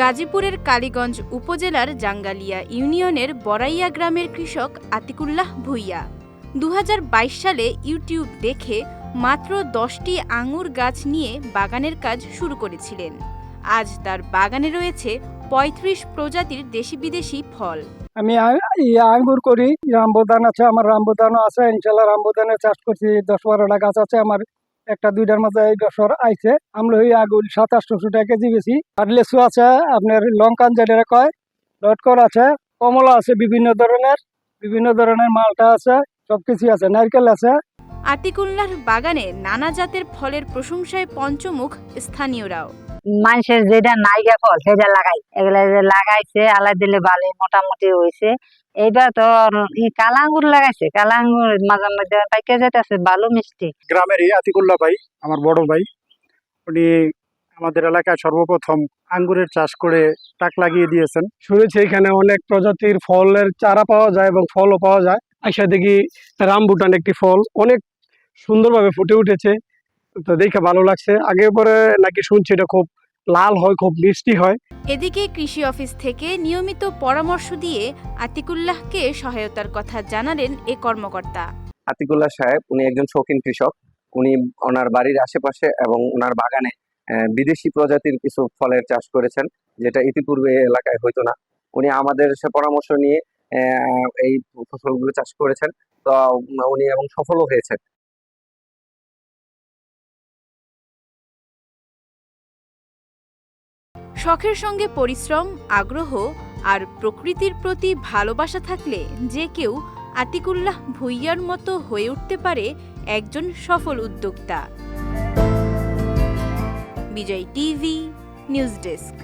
গাজীপুরের কালীগঞ্জ উপজেলার জাঙ্গালিয়া ইউনিয়নের বড়াইয়া গ্রামের কৃষক আতিকুল্লাহ ভুইয়া দু সালে ইউটিউব দেখে মাত্র দশটি আঙুর গাছ নিয়ে বাগানের কাজ শুরু করেছিলেন। আজ তার বাগানে রয়েছে পঁয়ত্রিশ প্রজাতির দেশি বিদেশি ফল। আমি আঙ্গুর করি, রামবোদান আছে, আমার রামবোদানও আছে, ইনশাল্লাহ রামবোদানের চাষ করছি, দশ বারোটা গাছ আছে আমার একটা দুইটার এই বছর আইছে। হই আগুল সাত আটশো টাকা কেজি বেশি। আর লেচু আছে, আপনার লঙ্কান যেটা কয় লটকর আছে, কমলা আছে বিভিন্ন ধরনের বিভিন্ন ধরনের মালটা আছে সবকিছু আছে, নারকেল আছে। আতিকুল্লার বাগানে নানা জাতের ফলের প্রশংসায় পঞ্চমুখ স্থানীয়রাও। মানুষের যেটা নাইগা ফল, সেটা লাগাই। এগুলা যে লাগাইছে আলাই দিলে ভালো মোটামুটি হয়েছে এইবার তো কালা আঙ্গুর লাগাইছে। কালা আঙ্গুর মাঝে মাঝে পাইকে যেতেছে ভালো মিষ্টি। গ্রামেরই আতিকুল্লাহ ভাই, আমার বড় ভাই, উনি আমাদের এলাকায় সর্বপ্রথম আঙ্গুরের চাষ করে টাক লাগিয়ে দিয়েছেন। শুনেছি এখানে অনেক প্রজাতির ফলের চারা পাওয়া যায় এবং ফলও পাওয়া যায়। আইসা দেখি রামবুটান একটি ফল অনেক সুন্দরভাবে ফুটে উঠেছে। তো দেখে ভালো লাগছে। আগে পরে নাকি শুনছি এটা খুব লাল হয় খুব মিষ্টি হয়। এদিকে কৃষি অফিস থেকে নিয়মিত পরামর্শ দিয়ে আতিকুল্লাহকে সহায়তার কথা জানালেন এ কর্মকর্তা। আতিকুল্লাহ সাহেব উনি একজন শৌখিন কৃষক। উনি ওনার বাড়ির আশেপাশে এবং ওনার বাগানে বিদেশি প্রজাতির কিছু ফলের চাষ করেছেন যেটা ইতিপূর্বে এলাকায় হইতো না। উনি আমাদের সে পরামর্শ নিয়ে এই ফসলগুলো চাষ করেছেন। তো উনি এবং সফলও হয়েছেন। শখের সঙ্গে পরিশ্রম, আগ্রহ আর প্রকৃতির প্রতি ভালোবাসা থাকলে যে কেউ আতিকুল্লাহ ভুইয়ার মতো হয়ে উঠতে পারে একজন সফল উদ্যোক্তা। Bijoy TV, news desk.